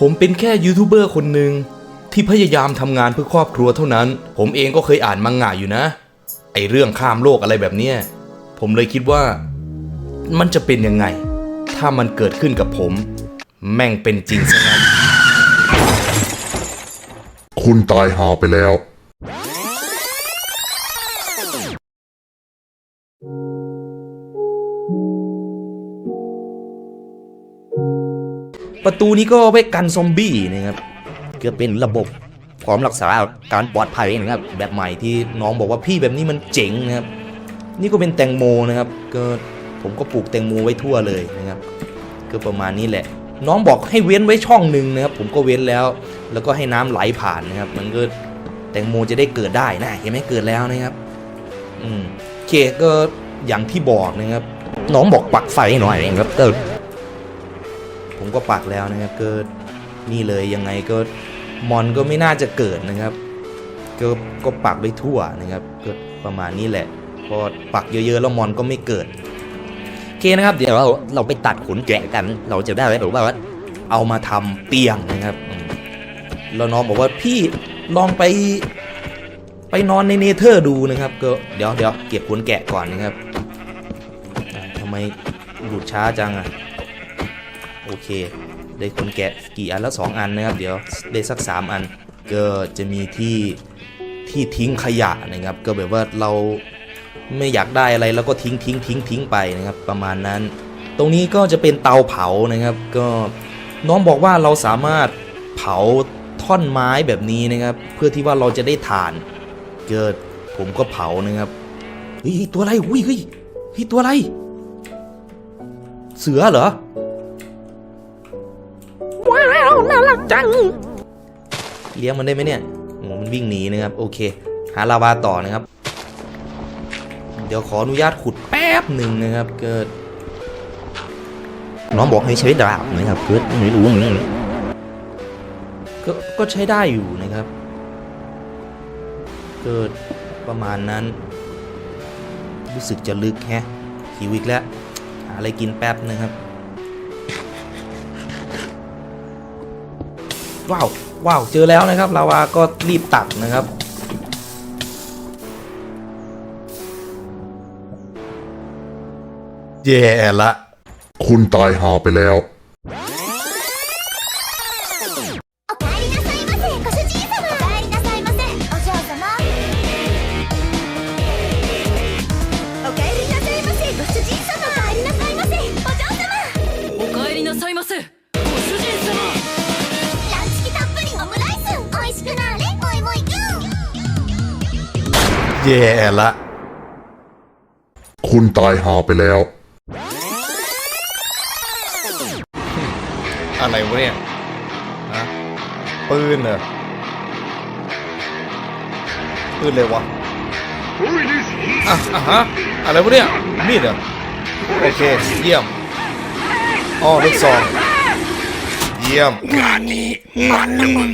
ผมเป็นแค่ยูทูบเบอร์คนหนึ่งที่พยายามทำงานเพื่อครอบครัวเท่านั้น ผมเองก็เคยอ่านมังงะอยู่นะ ไอเรื่องข้ามโลกอะไรแบบเนี้ยผมเลยคิดว่า มันจะเป็นยังไง ถ้ามันเกิดขึ้นกับผม แม่งเป็นจริงซะงั้นคุณตายหาไปแล้ว ประตูนี้ก็ไว้กันซอมบี้นะครับก็เป็นระบบพร้อมรักษาการปลอดภัยนะครับแบบใหม่ที่น้องบอกว่าพี่แบบนี้มันเจ๋งนะครับนี่ก็เป็นแตงโมนะครับก็ผมก็ปลูกแตงโมไว้ทั่วเลยนะครับก็ประมาณนี้แหละ น้องบอกให้เว้นไว้ช่องหนึ่งนะครับ ผมก็เว้นแล้ว แล้วก็ให้น้ำไหลผ่านนะครับ มันก็แตงโมจะได้เกิดได้นะเห็นไหมเกิดแล้วนะครับ อืมเคก็อย่างที่บอกนะครับ น้องบอกปักไฟหน่อยนะครับเออ ผมก็ปักแล้วนะครับก็นี่เลยยังไงก็มอนก็ไม่น่าจะเกิดนะครับ ก็ก็ปักไว้ทั่วนะครับก็ประมาณนี้แหละพอปักเยอะๆแล้วมอนก็ไม่เกิดโอเคนะครับเดี๋ยวเราเราไปตัดขนแกะกัน เราจะได้ไหมหรือว่าเอามาทำเตียงนะครับแล้วน้องบอกว่าพี่ลองไปไปนอนในเนเธอร์ดูนะครับ ก็เดี๋ยวเดี๋ยวเก็บขนแกะก่อนนะครับอ่าทำไมหลุดช้าจังอะ โอเค ได้ขนแกะกี่อันแล้วสองอันนะครับ เดี๋ยวได้สักสามอัน ก็จะมีที่ที่ทิ้งขยะนะครับ ก็แบบว่าเราไม่อยากได้อะไรแล้วก็ทิ้งทิ้งทิ้งทิ้งไปนะครับ ประมาณนั้น ตรงนี้ก็จะเป็นเตาเผานะครับ ก็น้องบอกว่าเราสามารถเผาท่อนไม้แบบนี้นะครับ เพื่อที่ว่าเราจะได้ถ่าน เกิดผมก็เผานะครับเฮ้ยตัวอะไรอุ้ยเฮ้ยเฮ้ยตัวอะไร เสือเหรอ จัง เลี้ยงมันได้ไหมเนี่ยโอ้มันวิ่งหนีนะครับ โอเค หาลาวาต่อนะครับ เดี๋ยวขออนุญาตขุดแป๊บหนึ่งนะครับ เกิด น้องบอกให้ใช้ดาบนะครับเพื่อไม่รู้เหมือนกันก็ก็ใช้ได้อยู่นะครับ เกิดประมาณนั้น รู้สึกจะลึกแฮะหิวอีกแล้ว หาอะไรกินแป๊บนะครับ ว้าว ว้าว เจอแล้วนะครับ ลาวาก็รีบตักนะครับ แย่ละ คุณตายหาไปแล้ว おかえりなさいま แย่ละ คุณตายหาไปแล้ว อะไรวะเนี่ยฮะปืนเหรอปืนเลยวะอะอะฮะอะไรวะเนี่ยมีดเหรอโอเค เยี่ยมอ้อลูกซองเยี่ยมงานนี้มันนะมึง